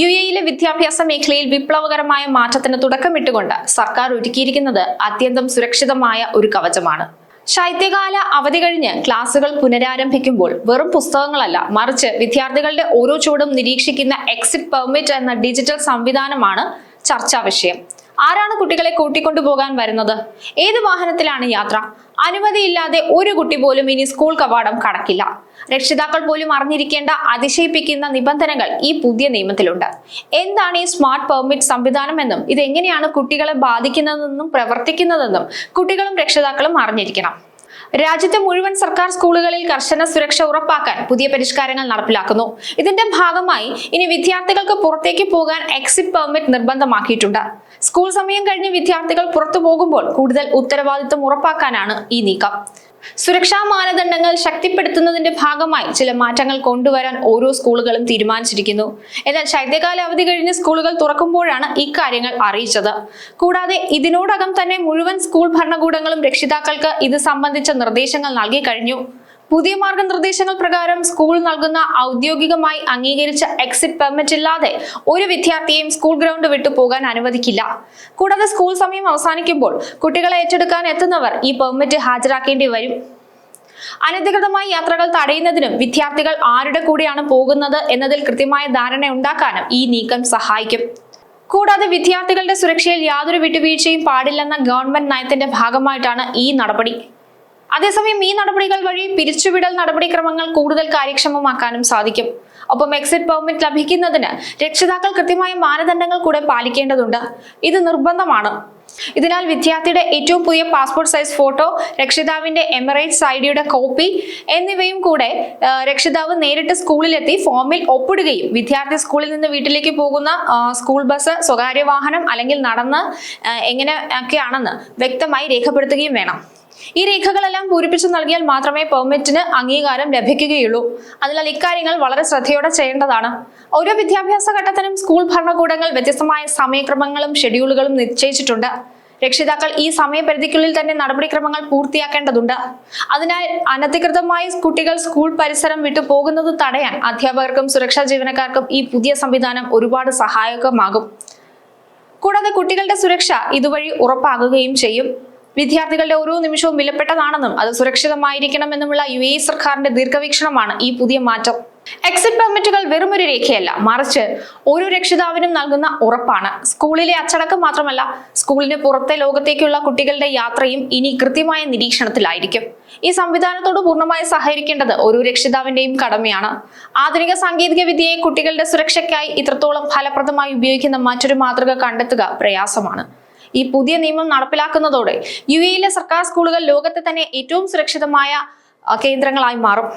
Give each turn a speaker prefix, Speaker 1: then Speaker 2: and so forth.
Speaker 1: U എയിലെ വിദ്യാഭ്യാസ മേഖലയിൽ വിപ്ലവകരമായ മാറ്റത്തിന് തുടക്കമിട്ടുകൊണ്ട് സർക്കാർ ഒരുക്കിയിരിക്കുന്നത് അത്യന്തം സുരക്ഷിതമായ ഒരു കവചമാണ്. ശൈത്യകാല അവധി കഴിഞ്ഞ് ക്ലാസുകൾ പുനരാരംഭിക്കുമ്പോൾ വെറും പുസ്തകങ്ങളല്ല മറിച്ച് വിദ്യാർത്ഥികളുടെ ഓരോ ചൂടും നിരീക്ഷിക്കുന്ന എക്സിറ്റ് പെർമിറ്റ് എന്ന ഡിജിറ്റൽ സംവിധാനമാണ് ചർച്ചാ വിഷയം ആരാണ് കുട്ടികളെ കൂട്ടിക്കൊണ്ടുപോകാൻ വരുന്നത്? ഏത് വാഹനത്തിലാണ് യാത്ര? അനുമതിയില്ലാതെ ഒരു കുട്ടി പോലും ഇനി സ്കൂൾ കവാടം കടക്കില്ല. രക്ഷിതാക്കൾ പോലും അറിഞ്ഞിരിക്കേണ്ട അതിശയിപ്പിക്കുന്ന നിബന്ധനകൾ ഈ പുതിയ നിയമത്തിലുണ്ട്. എന്താണ് ഈ സ്മാർട്ട് പെർമിറ്റ് സംവിധാനമെന്നും ഇതെങ്ങനെയാണ് കുട്ടികളെ ബാധിക്കുന്നതെന്നും പ്രവർത്തിക്കുന്നതെന്നും കുട്ടികളും രക്ഷിതാക്കളും അറിഞ്ഞിരിക്കണം. രാജ്യത്തെ മുഴുവൻ സർക്കാർ സ്കൂളുകളിൽ കർശന സുരക്ഷ ഉറപ്പാക്കാൻ പുതിയ പരിഷ്കാരങ്ങൾ നടപ്പിലാക്കുന്നു. ഇതിന്റെ ഭാഗമായി ഇനി വിദ്യാർത്ഥികൾക്ക് പുറത്തേക്ക് പോകാൻ എക്സിറ്റ് പെർമിറ്റ് നിർബന്ധമാക്കിയിട്ടുണ്ട്. സ്കൂൾ സമയം കഴിഞ്ഞ് വിദ്യാർത്ഥികൾ പുറത്തു പോകുമ്പോൾ കൂടുതൽ ഉത്തരവാദിത്വം ഉറപ്പാക്കാനാണ് ഈ നീക്കം. സുരക്ഷാ മാനദണ്ഡങ്ങൾ ശക്തിപ്പെടുത്തുന്നതിന്റെ ഭാഗമായി ചില മാറ്റങ്ങൾ കൊണ്ടുവരാൻ ഓരോ സ്കൂളുകളും തീരുമാനിച്ചിരിക്കുന്നു. എന്നാൽ ശൈത്യകാല അവധി കഴിഞ്ഞ് സ്കൂളുകൾ തുറക്കുമ്പോഴാണ് ഇക്കാര്യങ്ങൾ അറിയിച്ചത്. കൂടാതെ ഇതിനോടകം തന്നെ മുഴുവൻ സ്കൂൾ ഭരണകൂടങ്ങളും രക്ഷിതാക്കൾക്ക് ഇത് സംബന്ധിച്ച നിർദ്ദേശങ്ങൾ നൽകി കഴിഞ്ഞു. പുതിയ മാർഗനിർദ്ദേശങ്ങൾ പ്രകാരം സ്കൂൾ നൽകുന്ന ഔദ്യോഗികമായി അംഗീകരിച്ച എക്സിറ്റ് പെർമിറ്റ് ഇല്ലാതെ ഒരു വിദ്യാർത്ഥിയെയും സ്കൂൾ ഗ്രൗണ്ട് വിട്ടു പോകാൻ അനുവദിക്കില്ല. കൂടാതെ സ്കൂൾ സമയം അവസാനിക്കുമ്പോൾ കുട്ടികളെ ഏറ്റെടുക്കാൻ എത്തുന്നവർ ഈ പെർമിറ്റ് ഹാജരാക്കേണ്ടി വരും. അനധികൃതമായി യാത്രകൾ തടയുന്നതിനും വിദ്യാർത്ഥികൾ ആരുടെ കൂടെയാണ് പോകുന്നത് എന്നതിൽ കൃത്യമായ ധാരണ ഉണ്ടാക്കാനും ഈ നീക്കം സഹായിക്കും. കൂടാതെ വിദ്യാർത്ഥികളുടെ സുരക്ഷയിൽ യാതൊരു വിട്ടുവീഴ്ചയും പാടില്ലെന്ന ഗവൺമെന്റ് നയത്തിന്റെ ഭാഗമായിട്ടാണ് ഈ നടപടി. അതേസമയം ഈ നടപടികൾ വഴി പിരിച്ചുവിടൽ നടപടിക്രമങ്ങൾ കൂടുതൽ കാര്യക്ഷമമാക്കാനും സാധിക്കും. ഒപ്പം എക്സിറ്റ് പെർമിറ്റ് ലഭിക്കുന്നതിന് രക്ഷിതാക്കൾ കൃത്യമായ മാനദണ്ഡങ്ങൾ കൂടെ പാലിക്കേണ്ടതുണ്ട്. ഇത് നിർബന്ധമാണ്. ഇതിനാൽ വിദ്യാർത്ഥിയുടെ ഏറ്റവും പുതിയ പാസ്പോർട്ട് സൈസ് ഫോട്ടോ രക്ഷിതാവിന്റെ എമിറേറ്റ്സ് ഐ ഡിയുടെ കോപ്പി എന്നിവയും കൂടെ രക്ഷിതാവ് നേരിട്ട് സ്കൂളിലെത്തി ഫോമിൽ ഒപ്പിടുകയും വിദ്യാർത്ഥി സ്കൂളിൽ നിന്ന് വീട്ടിലേക്ക് പോകുന്ന സ്കൂൾ ബസ് സ്വകാര്യ വാഹനം അല്ലെങ്കിൽ നടന്ന് എങ്ങനെയൊക്കെയാണെന്ന് വ്യക്തമായി രേഖപ്പെടുത്തുകയും വേണം. ഈ രേഖകളെല്ലാം പൂരിപ്പിച്ചു നൽകിയാൽ മാത്രമേ പെർമിറ്റിന് അംഗീകാരം ലഭിക്കുകയുള്ളൂ. അതിനാൽ ഇക്കാര്യങ്ങൾ വളരെ ശ്രദ്ധയോടെ ചെയ്യേണ്ടതാണ്. ഓരോ വിദ്യാഭ്യാസ ഘട്ടത്തിനും സ്കൂൾ ഭരണകൂടങ്ങൾ വ്യത്യസ്തമായ സമയക്രമങ്ങളും ഷെഡ്യൂളുകളും നിശ്ചയിച്ചിട്ടുണ്ട്. രക്ഷിതാക്കൾ ഈ സമയപരിധിക്കുള്ളിൽ തന്നെ നടപടിക്രമങ്ങൾ പൂർത്തിയാക്കേണ്ടതുണ്ട്. അതിനാൽ അനധികൃതമായി കുട്ടികൾ സ്കൂൾ പരിസരം വിട്ടു പോകുന്നത് തടയാൻ അധ്യാപകർക്കും സുരക്ഷാ ജീവനക്കാർക്കും ഈ പുതിയ സംവിധാനം ഒരുപാട് സഹായകമാകും. കൂടാതെ കുട്ടികളുടെ സുരക്ഷ ഇതുവഴി ഉറപ്പാകുകയും ചെയ്യും. വിദ്യാർത്ഥികളുടെ ഓരോ നിമിഷവും വിലപ്പെട്ടതാണെന്നും അത് സുരക്ഷിതമായിരിക്കണമെന്നുമുള്ള യു എ സർക്കാരിന്റെ ദീർഘവീക്ഷണമാണ് ഈ പുതിയ മാറ്റം. എക്സിറ്റ് പെർമിറ്റുകൾ വെറുമൊരു രേഖയല്ല മറിച്ച് ഓരോ രക്ഷിതാവിനും നൽകുന്ന ഉറപ്പാണ്. സ്കൂളിലെ അച്ചടക്കം മാത്രമല്ല സ്കൂളിന് പുറത്തെ ലോകത്തേക്കുള്ള കുട്ടികളുടെ യാത്രയും ഇനി കൃത്യമായ നിരീക്ഷണത്തിലായിരിക്കും. ഈ സംവിധാനത്തോട് പൂർണമായി സഹകരിക്കേണ്ടത് ഓരോ രക്ഷിതാവിന്റെയും കടമയാണ്. ആധുനിക സാങ്കേതിക വിദ്യയെ കുട്ടികളുടെ സുരക്ഷയ്ക്കായി ഇത്രത്തോളം ഫലപ്രദമായി ഉപയോഗിക്കുന്ന മറ്റൊരു മാതൃക കണ്ടെത്തുക പ്രയാസമാണ്. ഈ പുതിയ നിയമം നടപ്പിലാക്കുന്നതോടെ യു എയിലെ സർക്കാർ സ്കൂളുകൾ ലോകത്തെ തന്നെ ഏറ്റവും സുരക്ഷിതമായ കേന്ദ്രങ്ങളായി മാറും.